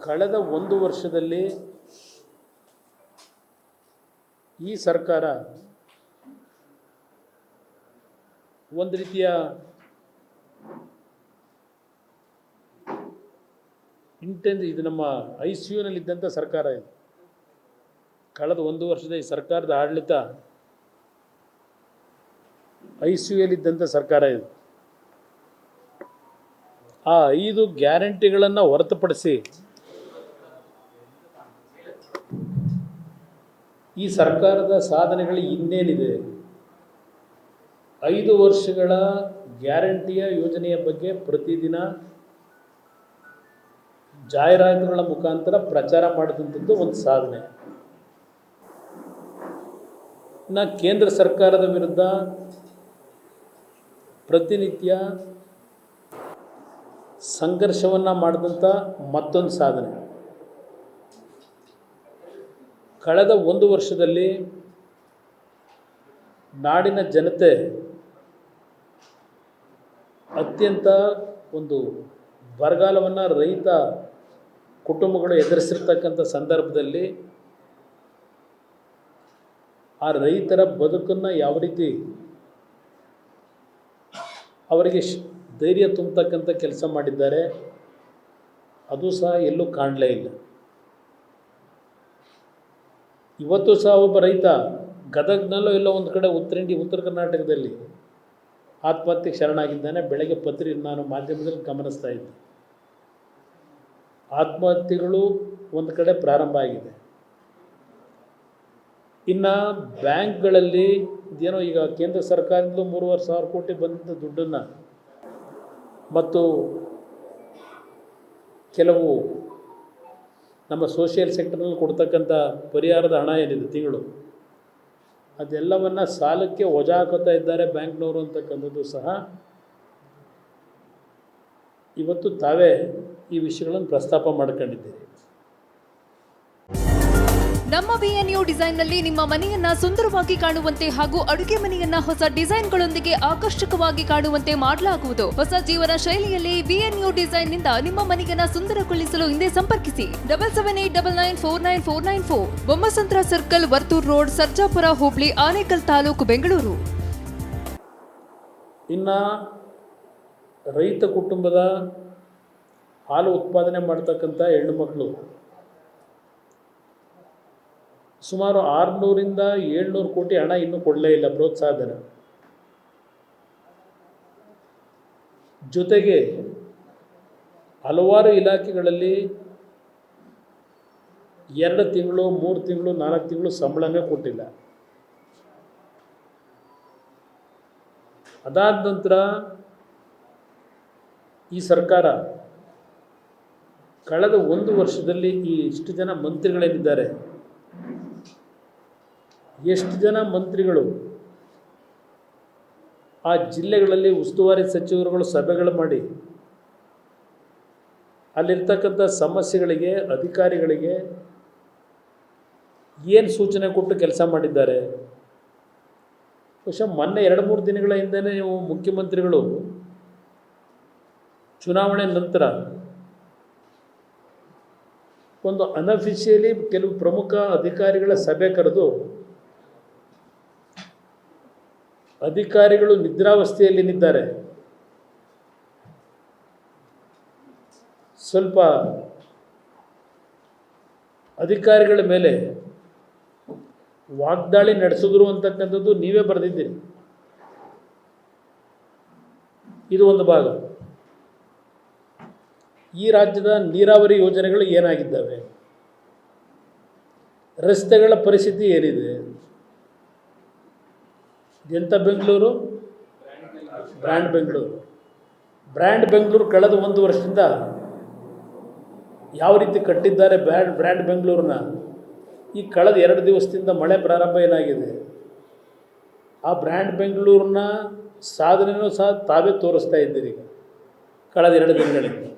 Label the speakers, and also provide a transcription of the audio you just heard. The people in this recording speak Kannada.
Speaker 1: ಕಳೆದ ಒಂದು ವರ್ಷದಲ್ಲಿ ಈ ಸರ್ಕಾರ ಒಂದು ರೀತಿಯ ಇಂಟೆನ್ಸ್ ಇದು ನಮ್ಮ ಐ ಸಿ ಯುನಲ್ಲಿದ್ದಂಥ ಸರ್ಕಾರ ಇದು. ಕಳೆದ ಒಂದು ವರ್ಷದ ಈ ಸರ್ಕಾರದ ಆಡಳಿತ ಐ ಸಿ ಯುಲ್ಲಿದ್ದಂಥ ಸರ್ಕಾರ ಇದು. ಆ ಐದು ಗ್ಯಾರಂಟಿಗಳನ್ನು ಹೊರತುಪಡಿಸಿ ಈ ಸರ್ಕಾರದ ಸಾಧನೆಗಳು ಇನ್ನೇನಿದೆ? ಐದು ವರ್ಷಗಳ ಗ್ಯಾರಂಟಿಯ ಯೋಜನೆಯ ಬಗ್ಗೆ ಪ್ರತಿದಿನ ಜಾಹೀರಾತುಗಳ ಮುಖಾಂತರ ಪ್ರಚಾರ ಮಾಡಿದಂಥದ್ದು ಒಂದು ಸಾಧನೆ. ಇನ್ನು ಕೇಂದ್ರ ಸರ್ಕಾರದ ವಿರುದ್ಧ ಪ್ರತಿನಿತ್ಯ ಸಂಘರ್ಷವನ್ನು ಮಾಡಿದಂಥ ಮತ್ತೊಂದು ಸಾಧನೆ. ಕಳೆದ ಒಂದು ವರ್ಷದಲ್ಲಿ ನಾಡಿನ ಜನತೆ ಅತ್ಯಂತ ಒಂದು ಬರಗಾಲವನ್ನು ರೈತ ಕುಟುಂಬಗಳು ಎದುರಿಸಿರ್ತಕ್ಕಂಥ ಸಂದರ್ಭದಲ್ಲಿ ಆ ರೈತರ ಬದುಕನ್ನು ಯಾವ ರೀತಿ ಅವರಿಗೆ ಧೈರ್ಯ ತುಂಬತಕ್ಕಂಥ ಕೆಲಸ ಮಾಡಿದ್ದಾರೆ, ಅದು ಸಹ ಎಲ್ಲೂ ಕಾಣಲೇ ಇಲ್ಲ. ಇವತ್ತು ಸಹ ಒಬ್ಬ ರೈತ ಗದಗ್ನಲ್ಲೋ ಎಲ್ಲೋ ಒಂದು ಕಡೆ ಉತ್ತರ ಇಂಡಿ, ಉತ್ತರ ಕರ್ನಾಟಕದಲ್ಲಿ ಆತ್ಮಹತ್ಯೆಗೆ ಶರಣಾಗಿದ್ದಾನೆ. ಬೆಳಗ್ಗೆ ಪತ್ರಿ ನಾನು ಮಾಧ್ಯಮದಲ್ಲಿ ಗಮನಿಸ್ತಾ ಇದ್ದೆ. ಆತ್ಮಹತ್ಯೆಗಳು ಒಂದು ಕಡೆ ಪ್ರಾರಂಭ ಆಗಿದೆ. ಇನ್ನು ಬ್ಯಾಂಕ್ಗಳಲ್ಲಿ ಇದೇನೋ ಈಗ ಕೇಂದ್ರ ಸರ್ಕಾರದಿಂದ ಮೂರುವರೆ ಸಾವಿರ ಕೋಟಿ ಬಂದಿದ್ದ ದುಡ್ಡನ್ನು ಮತ್ತು ಕೆಲವು ನಮ್ಮ ಸೋಷಿಯಲ್ ಸೆಕ್ಟರ್ನಲ್ಲಿ ಕೊಡ್ತಕ್ಕಂಥ ಪರಿಹಾರದ ಹಣ ಏನಿದೆ ತಿಂಗಳು? ಅದೆಲ್ಲವನ್ನು ಸಾಲಕ್ಕೆ ವಜಾ ಹಾಕೋತಾ ಇದ್ದಾರೆ ಬ್ಯಾಂಕ್ನವರು ಅಂತಕ್ಕಂಥದ್ದು ಸಹ ಇವತ್ತು ತಾವೇ ಈ ವಿಷಯಗಳನ್ನು ಪ್ರಸ್ತಾಪ ಮಾಡ್ಕೊಂಡಿದ್ದೀರಿ.
Speaker 2: ನಮ್ಮ ಬಿಎನ್ಯು ಡಿಸೈನ್ನಲ್ಲಿ ನಿಮ್ಮ ಮನೆಯನ್ನ ಸುಂದರವಾಗಿ ಕಾಣುವಂತೆ ಹಾಗೂ ಅಡುಗೆ ಮನೆಯನ್ನ ಹೊಸ ಡಿಸೈನ್ಗಳೊಂದಿಗೆ ಆಕರ್ಷಕವಾಗಿ ಕಾಣುವಂತೆ ಮಾಡಲಾಗುವುದು. ಹೊಸ ಜೀವನ ಶೈಲಿಯಲ್ಲಿ ಬಿಎನ್ಯು ಡಿಸೈನ್ನಿಂದ ನಿಮ್ಮ ಮನೆಯನ್ನ ಸುಂದರಗೊಳಿಸಲು ಹಿಂದೆ ಸಂಪರ್ಕಿಸಿ. Double seven eight double nine four nine four nine four. Bommasandra circle, Varthur road, Sarjapura, ಹೋಬಳಿ, ಆನೇಕಲ್ ತಾಲೂಕು, ಬೆಂಗಳೂರು.
Speaker 1: ಇನ್ನ ರೈತ ಕುಟುಂಬದ ಹಾಲು ಉತ್ಪಾದನೆ ಮಾಡ್ತಕ್ಕಂಥ ಹೆಣ್ಣು ಮಕ್ಕಳು ಸುಮಾರು ಆರುನೂರಿಂದ ಏಳ್ನೂರು ಕೋಟಿ ಹಣ ಇನ್ನೂ ಕೊಡಲೇ ಇಲ್ಲ ಪ್ರೋತ್ಸಾಹಧನ. ಜೊತೆಗೆ ಹಲವಾರು ಇಲಾಖೆಗಳಲ್ಲಿ ಎರಡು ತಿಂಗಳು, ಮೂರು ತಿಂಗಳು, ನಾಲ್ಕು ತಿಂಗಳು ಸಂಬಳನೇ ಕೊಟ್ಟಿಲ್ಲ. ಅದಾದ ನಂತರ ಈ ಸರ್ಕಾರ ಕಳೆದ ಒಂದು ವರ್ಷದಲ್ಲಿ ಈ ಇಷ್ಟು ಜನ ಮಂತ್ರಿಗಳೇನಿದ್ದಾರೆ ಎಷ್ಟು ಜನ ಮಂತ್ರಿಗಳು? ಆ ಜಿಲ್ಲೆಗಳಲ್ಲಿ ಉಸ್ತುವಾರಿ ಸಚಿವರುಗಳು ಸಭೆಗಳು ಮಾಡಿ, ಅಲ್ಲಿರ್ತಕ್ಕಂಥ ಸಮಸ್ಯೆಗಳಿಗೆ, ಅಧಿಕಾರಿಗಳಿಗೆ ಏನು ಸೂಚನೆ ಕೊಟ್ಟು ಕೆಲಸ ಮಾಡಿದ್ದಾರೆ? ಬಹುಶಃ ಮೊನ್ನೆ ಎರಡು ಮೂರು ದಿನಗಳ ಹಿಂದೆಯೇ ನೀವು ಮುಖ್ಯಮಂತ್ರಿಗಳು ಚುನಾವಣೆ ನಂತರ ಒಂದು ಅನಫಿಷಿಯಲಿ ಕೆಲವು ಪ್ರಮುಖ ಅಧಿಕಾರಿಗಳ ಸಭೆ ಕರೆದು ಅಧಿಕಾರಿಗಳು ನಿದ್ರಾವಸ್ಥೆಯಲ್ಲಿದ್ದಾರೆ ಸ್ವಲ್ಪ ಅಧಿಕಾರಿಗಳ ಮೇಲೆ ವಾಗ್ದಾಳಿ ನಡೆಸಿದ್ರು ಅಂತಕ್ಕಂಥದ್ದು ನೀವೇ ಬರೆದಿದ್ದೀರಿ. ಇದು ಒಂದು ಭಾಗ. ಈ ರಾಜ್ಯದ ನೀರಾವರಿ ಯೋಜನೆಗಳು ಏನಾಗಿದ್ದಾವೆ? ರಸ್ತೆಗಳ ಪರಿಸ್ಥಿತಿ ಏನಿದೆ? ಎಂಥ ಬೆಂಗಳೂರು? ಬ್ರ್ಯಾಂಡ್ ಬೆಂಗಳೂರು. ಬ್ರ್ಯಾಂಡ್ ಬೆಂಗಳೂರು ಕಳೆದ ಒಂದು ವರ್ಷದಿಂದ ಯಾವ ರೀತಿ ಕಟ್ಟಿದ್ದಾರೆ ಬ್ರ್ಯಾಂಡ್ ಬ್ರ್ಯಾಂಡ್ ಬೆಂಗಳೂರನ್ನ? ಈ ಕಳೆದ ಎರಡು ದಿವಸದಿಂದ ಮಳೆ ಪ್ರಾರಂಭ ಏನಾಗಿದೆ? ಆ ಬ್ರ್ಯಾಂಡ್ ಬೆಂಗಳೂರನ್ನ ಸಾಧನೆಯೂ ಸಹ ತಾವೇ ತೋರಿಸ್ತಾ ಇದ್ದೀರಿ ಕಳೆದ ಎರಡು ದಿನಗಳಿಂದ.